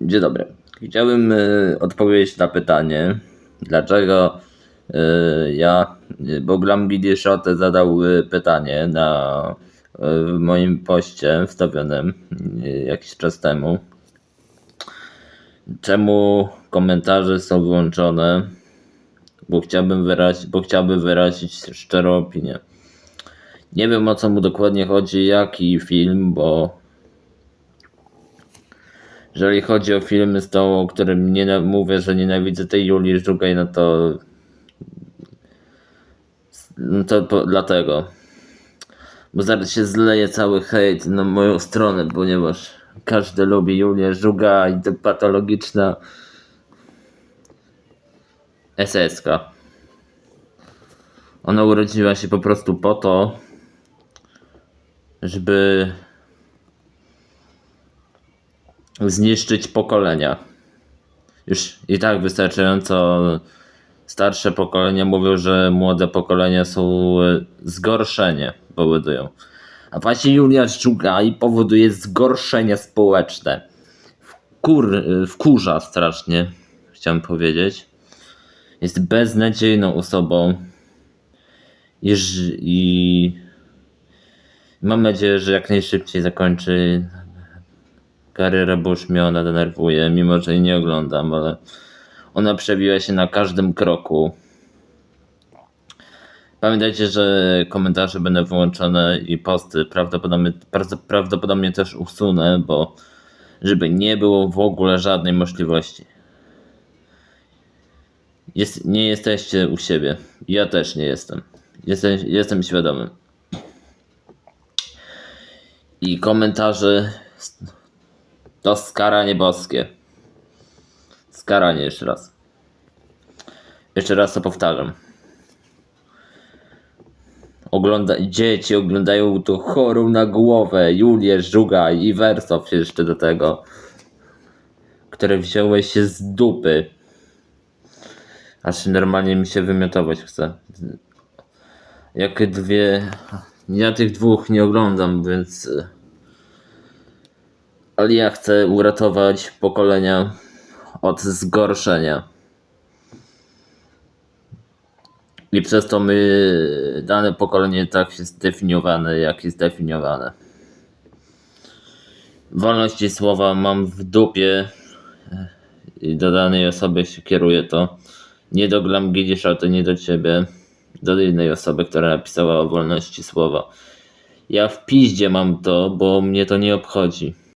Dzień dobry. Chciałbym y, odpowiedzieć na pytanie, dlaczego y, ja, y, bo Glambidi Shot zadał pytanie na w moim poście wstawionym jakiś czas temu. Czemu komentarze są wyłączone? Bo chciałbym wyrazić, bo chciałbym wyrazić szczerą opinię. Nie wiem o co mu dokładnie chodzi, jaki film, bo jeżeli chodzi o filmy z tą, o którym nie mówię, że nienawidzę tej Julii Żugaj, no to. No to po, dlatego. Bo zaraz się zleje cały hejt na moją stronę, ponieważ każdy lubi Julię Żuga i to patologiczna SS-ka. Ona urodziła się po prostu po to, żeby zniszczyć pokolenia. Już i tak wystarczająco starsze pokolenia mówią, że młode pokolenia są e, zgorszenie powodują. A właśnie Julia Szczugaj powoduje zgorszenie społeczne. Wkur, wkurza strasznie, chciałem powiedzieć. Jest beznadziejną osobą. I, i mam nadzieję, że jak najszybciej zakończy karierę, mnie ona denerwuje, mimo że jej nie oglądam, ale ona przebiła się na każdym kroku. Pamiętajcie, że komentarze będą wyłączone i posty prawdopodobnie, prawdopodobnie też usunę, bo żeby nie było w ogóle żadnej możliwości. Jest, nie jesteście u siebie. Ja też nie jestem. Jestem, jestem świadomy. I komentarze to skaranie boskie. Skaranie jeszcze raz. Jeszcze raz to powtarzam. Ogląda, dzieci oglądają tu chorą na głowę Julię Żuga i Wersow jeszcze do tego, które wziąłeś się z dupy. Aż normalnie mi się wymiotować chce. Jak dwie... Ja tych dwóch nie oglądam, więc... Ale ja chcę uratować pokolenia od zgorszenia. I przez to my, dane pokolenie tak jest zdefiniowane, jak jest zdefiniowane. Wolności słowa mam w dupie i do danej osoby się kieruje to. Nie do Glamgidisza, to nie do ciebie. Do innej osoby, która napisała o wolności słowa. Ja w piździe mam to, bo mnie to nie obchodzi.